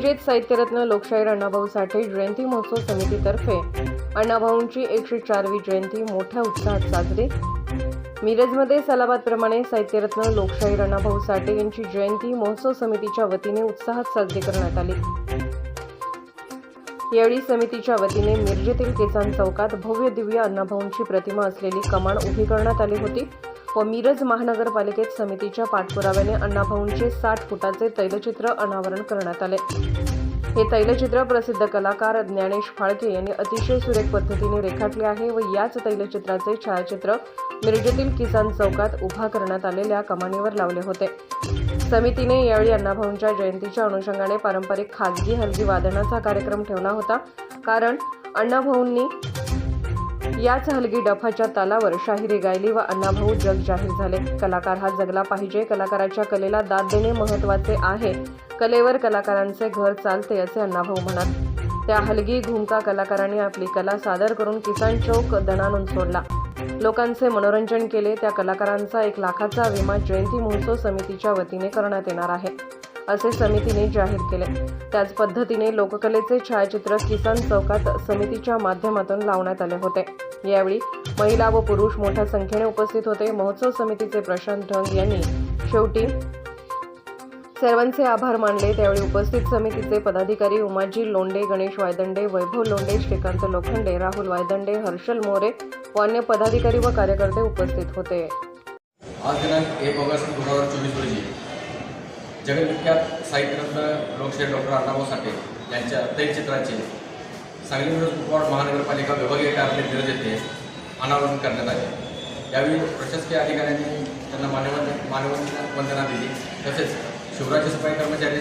विजेत साहित्यरत्न लोकशाहीर अण्णाभाऊ साठे जयंती महोत्सव समितीतर्फे अण्णाभाऊंची एकशे चारवी जयंती मोठ्या उत्साहात साजरी. मिरजमध्ये सलाबादप्रमाणे साहित्यरत्न लोकशाहीर अण्णाभाऊ साठे यांची जयंती महोत्सव समितीच्या वतीने उत्साहात साजरी करण्यात आली. यावेळी समितीच्या वतीने मिरजेतील किसान चौकात भव्य दिव्य अण्णाभाऊंची प्रतिमा असलेली कमान उभी करण्यात आली होती. व मिरज महानगरपालिकेत समितीच्या पाठपुराव्याने अण्णाभाऊंचे साठ फुटाचे तैलचित्र अनावरण करण्यात आले. हे तैलचित्र प्रसिद्ध कलाकार ज्ञानेश फाळके यांनी अतिशय सुरेख पद्धतीने रेखाटले आहे व याच तैलचित्राचे छायाचित्र मिरजेतील किसान चौकात उभा करण्यात आलेल्या कमानीवर लावले होते. समितीने यावेळी अण्णाभाऊंच्या जयंतीच्या अनुषंगाने पारंपरिक खाजगी हलगी वादनाचा कार्यक्रम ठेवला होता. कारण अण्णाभाऊंनी याच हलगी डफाच्या तालावर शाहिरी गायली व अण्णाभाऊ जग जाहीर झाले. कलाकार हा जगला पाहिजे. कलाकाराच्या कलेला दाद देणे महत्त्वाचे आहे. कलेवर कलाकारांचे घर चालते असे अण्णाभाऊ म्हणत त्या हलगी घुमका कलाकारांनी आपली कला सादर करून किसान चौक दणानून सोडला. लोकांचे मनोरंजन केले. त्या कलाकारांचा एक लाखाचा विमा जयंती महोत्सव समितीच्या वतीने करण्यात येणार आहे. असे समितीने जाहीर केले. त्याच पद्धतीने लोककलेचे छायाचित्र किसान चौकात समितीच्या माध्यमातून लावण्यात आले होते. यावेळी महिला व पुरुष मोठ्या संख्येने उपस्थित होते. महोत्सव समितीचे प्रशांत ढंग यांनी शेवटी सर्वांचे आभार मानले. त्यावेळी उपस्थित समितीचे पदाधिकारी उमाजी लोंडे गणेश वायदंडे वैभव लोंडे श्रीकांत लोखंडे राहुल वायदंडे हर्षल मोरे व अन्य पदाधिकारी व कार्यकर्ते उपस्थित होते. आज दिनांक एक ऑगस्ट दोन हजार चोवीस रोजी जगविख्यात साहित्यरत्न लोकशाहीर डॉक्टर अण्णाभाऊ साठे यांच्या तैलचित्राचे सांगली मिरज कुपवाड महानगरपालिका विभागीय कार्यालय मिरज येथे अनावरण करण्यात आले. यावेळी प्रशासकीय अधिकाऱ्यांनी त्यांना मान्यवन मानवन वंदना दिली. तसेच शिवराज्य सफाई कर्मचारी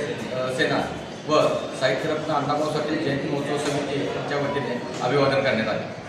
सेना व साहित्यरत्न अण्णाभाऊ साठे जयंती महोत्सव समितीच्या वतीने अभिवादन करण्यात आले.